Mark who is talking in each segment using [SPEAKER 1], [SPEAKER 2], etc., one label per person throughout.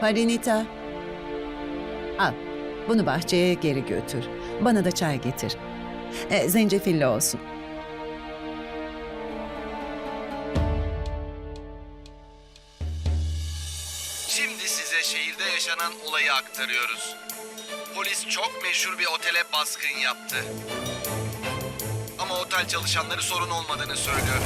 [SPEAKER 1] Parinita. Al. Bunu bahçeye geri götür. Bana da çay getir. E, zencefilli olsun.
[SPEAKER 2] Şimdi size şehirde yaşanan olayı aktarıyoruz. Polis çok meşhur bir otele baskın yaptı. Ama otel çalışanları sorun olmadığını söylüyor.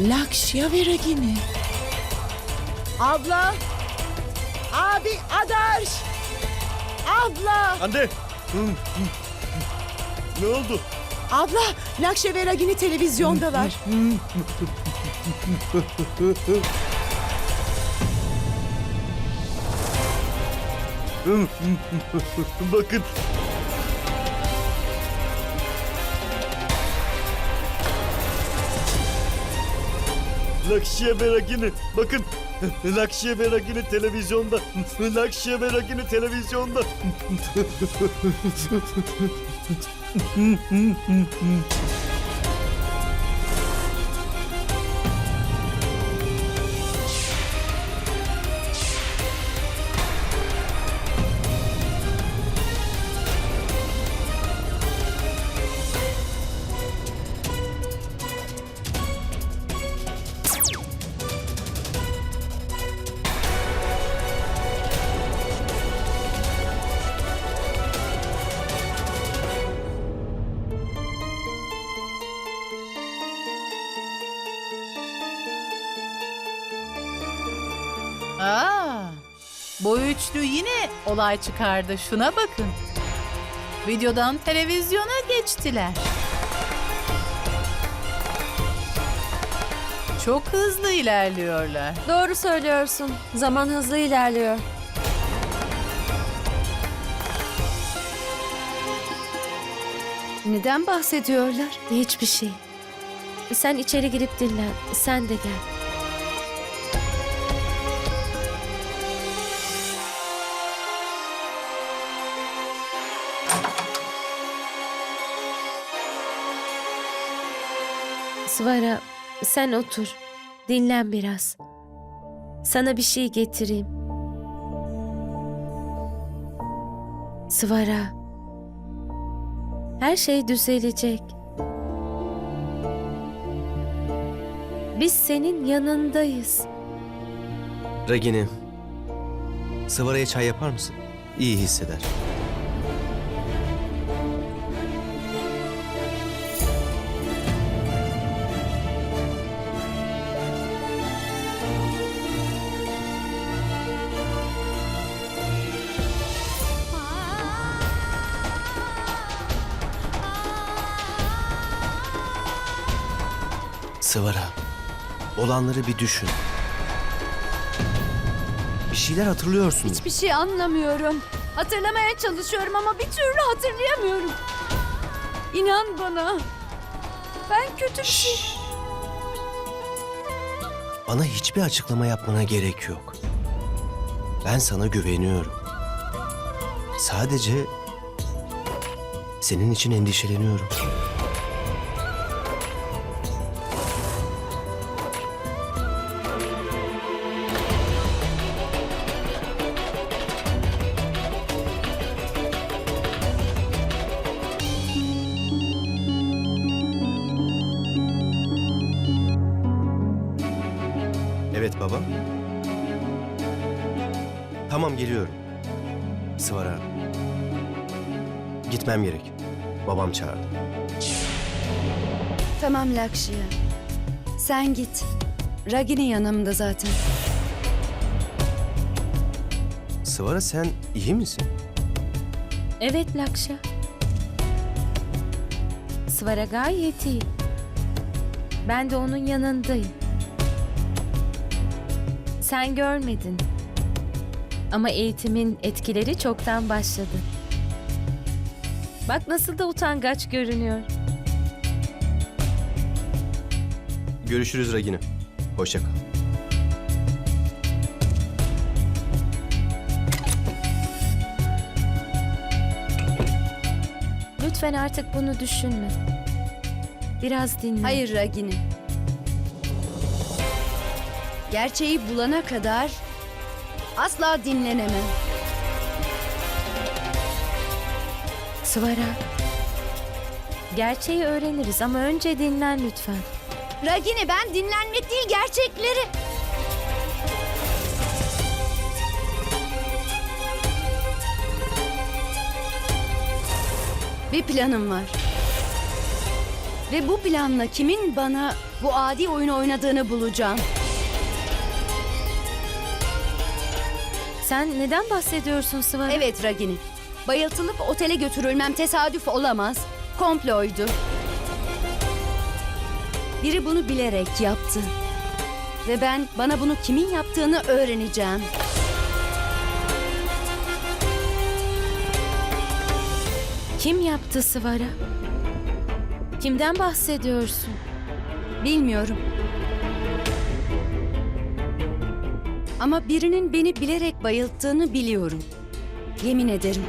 [SPEAKER 1] Lakşya ve Ragini. Abla. Abi Adarş. Abla.
[SPEAKER 3] Anne! Ne oldu?
[SPEAKER 1] Abla. Lakşya ve Ragini televizyondalar.
[SPEAKER 3] Bakın. Lakşiye Beragini. Bakın. Lakşiye Beragini televizyonda. Lakşiye Beragini televizyonda.
[SPEAKER 4] Aa, bu üçlü yine olay çıkardı. Şuna bakın. Videodan televizyona geçtiler. Çok hızlı ilerliyorlar.
[SPEAKER 5] Doğru söylüyorsun. Zaman hızlı ilerliyor. Neden bahsediyorlar? Hiçbir şey. Sen içeri girip dinlen. Sen de gel. Svara, sen otur. Dinlen biraz. Sana bir şey getireyim. Svara. Her şey düzelecek. Biz senin yanındayız.
[SPEAKER 6] Ragini, Sıvara'ya çay yapar mısın? İyi hisseder. Sıvara, olanları bir düşün. Bir şeyler hatırlıyorsun.
[SPEAKER 5] Hiçbir şey anlamıyorum. Hatırlamaya çalışıyorum ama bir türlü hatırlayamıyorum. İnan bana. Ben kötü bir şey...
[SPEAKER 6] Şşş. Bana hiçbir açıklama yapmana gerek yok. Ben sana güveniyorum. Sadece senin için endişeleniyorum. Baba. Tamam geliyorum. Sıvara. Gitmem gerek. Babam çağırdı.
[SPEAKER 5] Tamam Lakşya. Sen git. Ragini yanımda zaten.
[SPEAKER 6] Sıvara sen iyi misin?
[SPEAKER 5] Evet Lakşa. Svara gayet iyi. Ben de onun yanındayım. Sen görmedin. Ama eğitimin etkileri çoktan başladı. Bak nasıl da utangaç görünüyor.
[SPEAKER 6] Görüşürüz Ragini. Hoşça kal.
[SPEAKER 5] Lütfen artık bunu düşünme. Biraz dinle.
[SPEAKER 7] Hayır Ragini.
[SPEAKER 5] Gerçeği bulana kadar asla dinlenemem.
[SPEAKER 7] Svara. Gerçeği öğreniriz ama önce dinlen lütfen.
[SPEAKER 5] Ragini ben dinlenmek değil gerçekleri. Bir planım var. Ve bu planla kimin bana bu adi oyunu oynadığını bulacağım.
[SPEAKER 7] Sen neden bahsediyorsun Svara?
[SPEAKER 5] Evet Ragini. Bayıltılıp otele götürülmem tesadüf olamaz. Komploydu. Biri bunu bilerek yaptı. Ve ben bana bunu kimin yaptığını öğreneceğim.
[SPEAKER 7] Kim yaptı Svara? Kimden bahsediyorsun?
[SPEAKER 5] Bilmiyorum. Ama birinin beni bilerek bayılttığını biliyorum. Yemin ederim.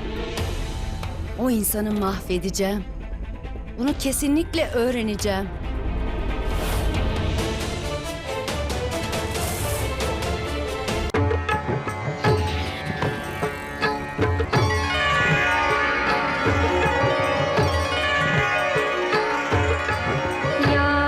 [SPEAKER 5] O insanı mahvedeceğim. Bunu kesinlikle öğreneceğim.